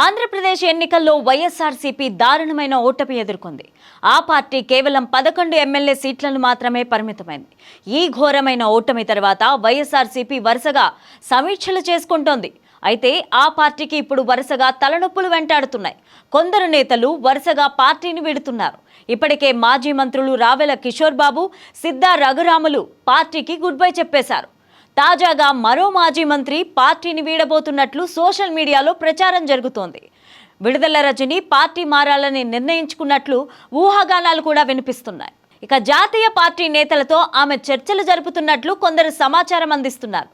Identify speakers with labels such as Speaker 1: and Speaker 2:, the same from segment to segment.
Speaker 1: ఆంధ్రప్రదేశ్ ఎన్నికల్లో వైఎస్ఆర్సీపీ దారుణమైన ఓటమి ఎదుర్కొంది. ఆ పార్టీ కేవలం పదకొండు ఎమ్మెల్యే సీట్లను మాత్రమే పరిమితమైంది. ఈ ఘోరమైన ఓటమి తర్వాత వైఎస్ఆర్సీపీ వరుసగా సమీక్షలు చేసుకుంటోంది. అయితే ఆ పార్టీకి ఇప్పుడు వరుసగా తలనొప్పులు వెంటాడుతున్నాయి. కొందరు నేతలు వరుసగా పార్టీని విడుతున్నారు. ఇప్పటికే మాజీ మంత్రులు రావెల కిషోర్ బాబు సిద్ధా రఘురాములు పార్టీకి గుడ్ బై చెప్పేశారు. తాజాగా మరో మాజీ మంత్రి పార్టీని వీడబోతున్నట్లు సోషల్ మీడియాలో ప్రచారం జరుగుతోంది. విడుదల రజని పార్టీ మారాలని నిర్ణయించుకున్నట్లు ఊహాగానాలు కూడా వినిపిస్తున్నాయి. ఇక జాతీయ పార్టీ నేతలతో ఆమె చర్చలు జరుపుతున్నట్లు కొందరు సమాచారం అందిస్తున్నారు.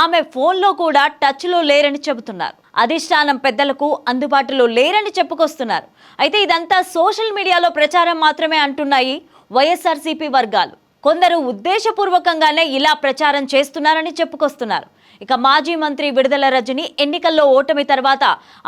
Speaker 1: ఆమె ఫోన్లో కూడా టచ్లో లేరని చెబుతున్నారు. అధిష్టానం పెద్దలకు అందుబాటులో లేరని చెప్పుకొస్తున్నారు. అయితే ఇదంతా సోషల్ మీడియాలో ప్రచారం మాత్రమే అంటున్నాయి వైఎస్ఆర్సీపీ వర్గాలు. కొందరు ఉద్దేశపూర్వకంగానే ఇలా ప్రచారం చేస్తున్నారని చెప్పుకొస్తున్నారు. ఇక మాజీ మంత్రి విడుదల రజని ఎన్నికల్లో ఓటమి తర్వాత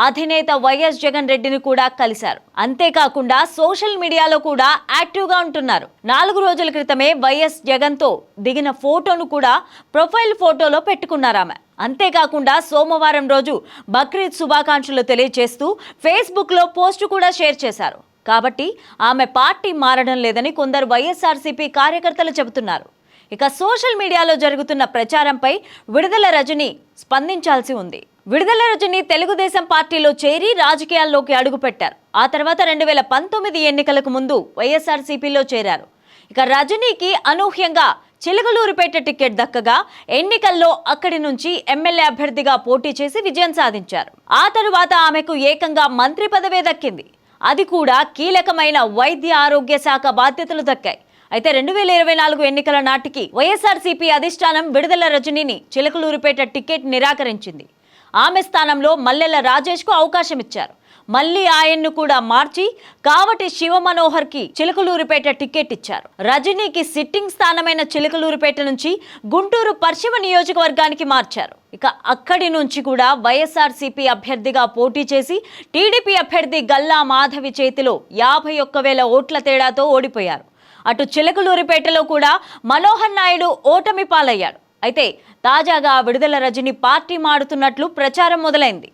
Speaker 1: అధినేత వైఎస్ జగన్ రెడ్డిని కూడా కలిశారు. అంతేకాకుండా సోషల్ మీడియాలో కూడా యాక్టివ్గా ఉంటున్నారు. నాలుగు రోజుల క్రితమే వైఎస్ జగన్తో దిగిన ఫోటోను కూడా ప్రొఫైల్ ఫోటోలో పెట్టుకున్నారు ఆమె అంతేకాకుండా సోమవారం రోజు బక్రీద్ శుభాకాంక్షలు తెలియజేస్తూ ఫేస్బుక్లో పోస్టు కూడా షేర్ చేశారు. కాబట్టి ఆమె పార్టీ మారడం లేదని కొందరు వైఎస్ఆర్సీపీ కార్యకర్తలు చెబుతున్నారు. ఇక సోషల్ మీడియాలో జరుగుతున్న ప్రచారంపై విడుదల రజని స్పందించాల్సి ఉంది. విడుదల రజని తెలుగుదేశం పార్టీలో చేరి రాజకీయాల్లోకి అడుగుపెట్టారు. ఆ తర్వాత రెండు వేల పంతొమ్మిది ఎన్నికలకు ముందు వైఎస్ఆర్సీపీలో చేరారు. ఇక రజనీకి అనూహ్యంగా చిలుకలూరుపేట టికెట్ దక్కగా ఎన్నికల్లో అక్కడి నుంచి ఎమ్మెల్యే అభ్యర్థిగా పోటీ చేసి విజయం సాధించారు. ఆ తరువాత ఆమెకు ఏకంగా మంత్రి పదవే దక్కింది. అది కూడా కీలకమైన వైద్య ఆరోగ్య శాఖ బాధ్యతలు దక్కాయి. అయితే రెండు వేల ఇరవై నాలుగు ఎన్నికల నాటికి వైఎస్ఆర్సీపీ అధిష్టానం విడుదల రజనీని చిలకలూరిపేట టికెట్ నిరాకరించింది. ఆమె స్థానంలో మల్లెల రాజేష్కు అవకాశం ఇచ్చారు మళ్ళీ ఆయన్ను కూడా మార్చి కావటి శివ మనోహర్కి చిలకలూరుపేట టికెట్ ఇచ్చారు. రజనీకి సిట్టింగ్ స్థానమైన చిలకలూరుపేట నుంచి గుంటూరు పశ్చిమ నియోజకవర్గానికి మార్చారు. ఇక అక్కడి నుంచి కూడా వైఎస్ఆర్సీపీ అభ్యర్థిగా పోటీ చేసి టీడీపీ అభ్యర్థి గల్లా మాధవి చేతిలో యాభై ఒక్క వేల ఓట్ల తేడాతో ఓడిపోయారు. అటు చిలకలూరిపేటలో కూడా మనోహర్ నాయుడు ఓటమి పాలయ్యాడు. అయితే తాజాగా విడుదల రజని పార్టీ మాడుతున్నట్లు ప్రచారం మొదలైంది.